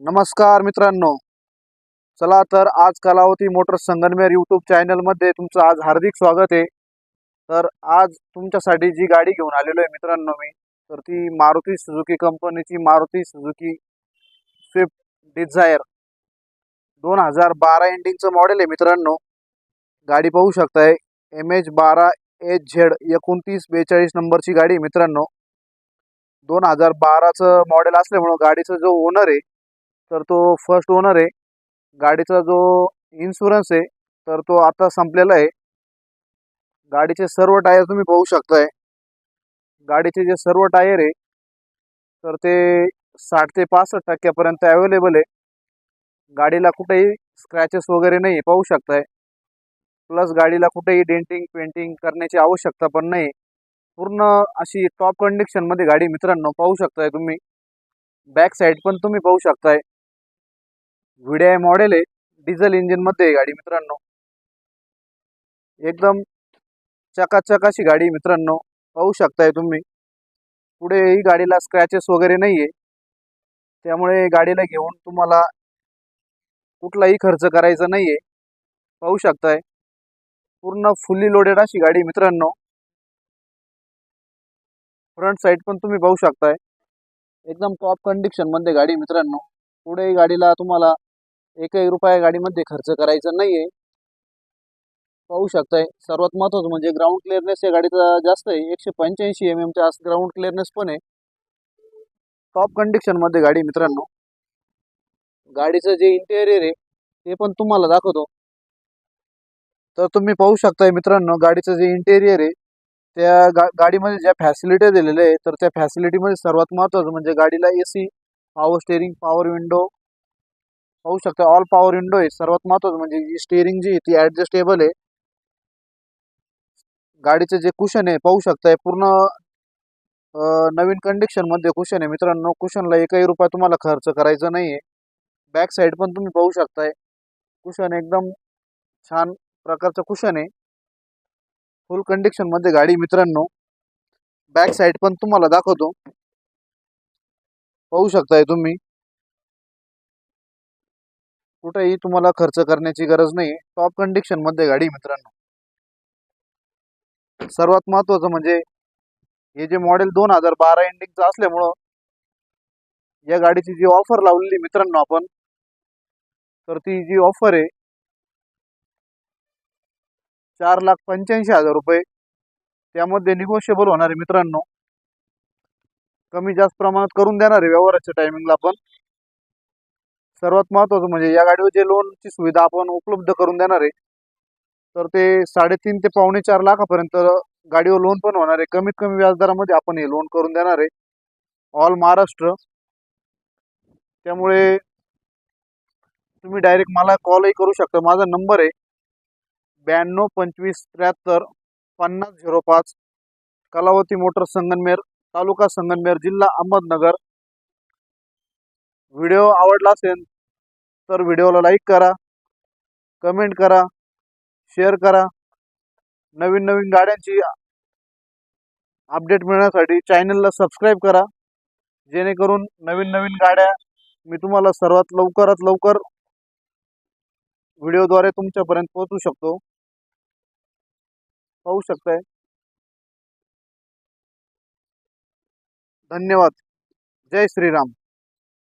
नमस्कार मित्रांनो. चला तर आज कलावती मोटर संगनमेर यूट्यूब चॅनलमध्ये तुमचं आज हार्दिक स्वागत आहे. तर आज तुमच्यासाठी जी गाडी घेऊन आलेलो आहे मित्रांनो मी तर ती मारुती सुझुकी कंपनीची मारुती सुझुकी स्विफ्ट डिझायर दोन हजार बारा एंडिंगचं मॉडेल आहे मित्रांनो. गाडी पाहू शकताय एम एच बारा एच झेड एकोणतीस बेचाळीस नंबरची गाडी आहे मित्रांनो. दोन हजार बाराचं मॉडेल असल्यामुळं गाडीचा जो ओनर आहे तर तो फर्स्ट ओनर आहे. गाडीचा जो इन्शुरन्स आहे तर तो आता संपलेला आहे. गाडीचे सर्व टायर तुम्ही पाहू शकताय. गाडीचे जे सर्व टायर आहे तर ते साठ ते पासष्ट टक्क्यापर्यंत अवेलेबल आहे. गाडीला कुठेही स्क्रॅचेस वगैरे नाही पाहू शकताय. प्लस गाडीला कुठेही डेंटिंग पेंटिंग करण्याची आवश्यकता पण नाही. पूर्ण अशी टॉप कंडिशनमध्ये गाडी मित्रांनो पाहू शकताय तुम्ही. बॅक साईड पण तुम्ही पाहू शकताय. व्हिडिआय मॉडेल आहे डिझेल इंजिनमध्ये आहे गाडी मित्रांनो. एकदम चकाचक अशी गाडी मित्रांनो. पाहू शकताय तुम्ही. पुढे ही गाडीला स्क्रॅचेस वगैरे नाही आहे त्यामुळे गाडीला घेऊन तुम्हाला कुठलाही खर्च करायचा नाही आहे पाहू शकताय. पूर्ण फुल्ली लोडेड अशी गाडी मित्रांनो. फ्रंट साईड पण तुम्ही पाहू शकताय. एकदम टॉप कंडिशनमध्ये गाडी मित्रांनो. पुढे गाडीला तुम्हाला एकही रुपया गाडीमध्ये खर्च करायचा नाही आहे पाहू शकताय सर्वात महत्त्वाचं म्हणजे ग्राउंड क्लिअरनेस या गाडीचा जास्त आहे. एकशे पंच्याऐंशी एम एमचा ग्राउंड क्लिअरनेस पण आहे. टॉप कंडिशनमध्ये गाडी मित्रांनो. गाडीचं जे इंटेरियर आहे ते पण तुम्हाला दाखवतो. तर तुम्ही पाहू शकताय मित्रांनो गाडीचं जे इंटेरियर आहे त्या गा गाडीमध्ये ज्या फॅसिलिटी दिलेल्या आहे तर त्या फॅसिलिटीमध्ये सर्वात महत्त्वाचं म्हणजे गाडीला A C power steering power window पाहू शकता ऑल पॉवर विंडो आहे. सर्वात महत्त्वाचं म्हणजे जी स्टेअरिंग जी आहे ती ॲडजस्टेबल आहे. गाडीचं जे कुशन आहे पाहू शकताय पूर्ण नवीन नवीन कंडिशनमध्ये कुशन आहे. मित्रांनो कुशनला एकही रुपया तुम्हाला खर्च करायचा नाही आहे बॅक साईड पण तुम्ही पाहू शकताय. कुशन एकदम छान प्रकारचं कुशन आहे. फुल कंडिशनमध्ये गाडी मित्रांनो. बॅक साईड पण तुम्हाला दाखवतो. पाहू शकताय तुम्ही. कुठेही तुम्हाला खर्च करण्याची गरज नाही टॉप कंडिशनमध्ये गाडी मित्रांनो. सर्वात महत्वाचं म्हणजे हे जे मॉडेल दोन हजार बारा एंडिंगचं असल्यामुळं या गाडीची जी ऑफर लावलेली मित्रांनो आपण तर ती जी ऑफर आहे चार लाख पंच्याऐंशी हजार रुपये. त्यामध्ये निगोशिएबल होणार आहे मित्रांनो. कमी जास्त प्रमाणात करून देणार आहे व्यवहाराच्या टायमिंगला आपण. सर्वात महत्त्वाचं म्हणजे या गाडीवर जे लोनची सुविधा आपण उपलब्ध करून देणार आहे तर ते साडेतीन ते पावणे चार लाखापर्यंत गाडीवर लोन पण होणार आहे. कमीत कमी व्याजदरामध्ये आपण हे लोन करून देणार आहे. ऑल महाराष्ट्र. त्यामुळे तुम्ही डायरेक्ट मला कॉलही करू शकता. माझा नंबर आहे ब्याण्णव पंचवीस त्र्याहत्तर पन्नास झिरो पाच कलावती मोटर संगनमेर तालुका संगनमेर जिल्हा अहमदनगर. व्हिडिओ आवडला असेल तर व्हिडिओला लाईक करा कमेंट करा शेअर करा. नवीन नवीन गाड्यांची अपडेट मिळण्यासाठी चॅनलला सबस्क्राईब करा. जेणेकरून नवीन नवीन गाड्या मी तुम्हाला सर्वात लवकरात लवकर व्हिडिओद्वारे तुमच्यापर्यंत पोहोचू शकतो. पाहू शकताय. धन्यवाद. जय श्रीराम.